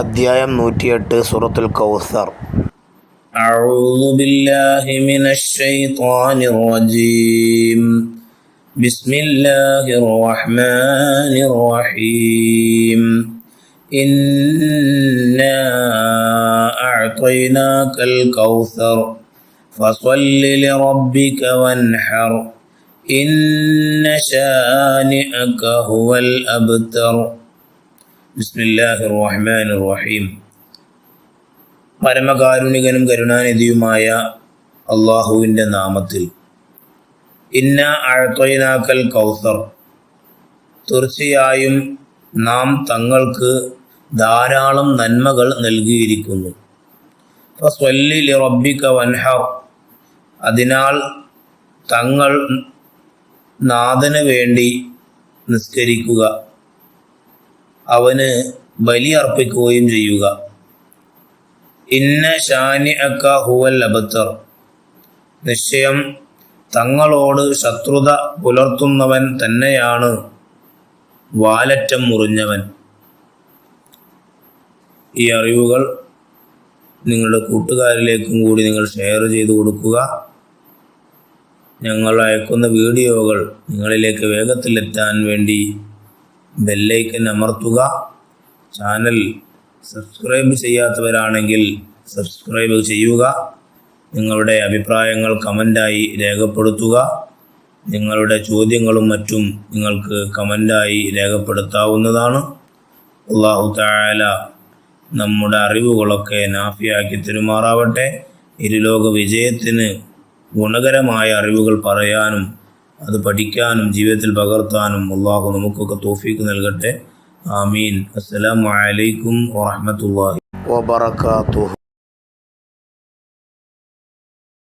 അദ്ധ്യായം നൂറ്റിയെട്ട് സൂറത്തുൽ കൗസർ أعوذ بالله من الشيطان الرجيم بسم الله الرحمن الرحيم إنا أعطيناك الكوثر فصل لربك وانحر إن شانئك هو الأبتر ബിസ്മില്ലാഹി റഹീം പരമകാരുണികനും കരുണാനിധിയുമായ അള്ളാഹുവിന്റെ നാമത്തിൽ. ഇന്ന അഴത്തൊയിനാക്കൽ കൗസർ. തീർച്ചയായും നാം തങ്ങൾക്ക് ധാരാളം നന്മകൾ നൽകിയിരിക്കുന്നു. ഫസ്വല്ലി റബ്ബിക വൻഹർ. അതിനാൽ തങ്ങൾ നാഥന് വേണ്ടി നിസ്കരിക്കുക. അവന് ബലി അർപ്പിക്കുകയും ചെയ്യുക. ഇന്ന ഷാനി അക്ക ഹുവൽ അബത്തർ. നിശ്ചയം തങ്ങളോട് ശത്രുത പുലർത്തുന്നവൻ തന്നെയാണ് വാലറ്റം മുറിഞ്ഞവൻ. ഈ അറിവുകൾ നിങ്ങളുടെ കൂട്ടുകാരിലേക്കും കൂടി നിങ്ങൾ ഷെയർ ചെയ്തു കൊടുക്കുക. ഞങ്ങൾ അയക്കുന്ന വീഡിയോകൾ നിങ്ങളിലേക്ക് വേഗത്തിലെത്താൻ വേണ്ടി ബെല്ലൈക്കൻ അമർത്തുക. ചാനൽ സബ്സ്ക്രൈബ് ചെയ്യാത്തവരാണെങ്കിൽ സബ്സ്ക്രൈബ് ചെയ്യുക. നിങ്ങളുടെ അഭിപ്രായങ്ങൾ കമന്റായി രേഖപ്പെടുത്തുക. നിങ്ങളുടെ ചോദ്യങ്ങളും മറ്റും നിങ്ങൾക്ക് കമന്റായി രേഖപ്പെടുത്താവുന്നതാണ്. അള്ളാഹു താല നമ്മുടെ അറിവുകളൊക്കെ നാഫിയാക്കി തെരുമാറാവട്ടെ. ഇരുലോക വിജയത്തിന് ഗുണകരമായ അറിവുകൾ പറയാനും അത് പഠിക്കാനും ജീവിതത്തിൽ പകർത്താനും അള്ളാഹു നമുക്കൊക്കെ തോഫീക്ക് നൽകട്ടെ. ആമീൻ. അസ്സലാമു അലൈക്കും വറഹ്മത്തുള്ളാഹി വബറകാതുഹു.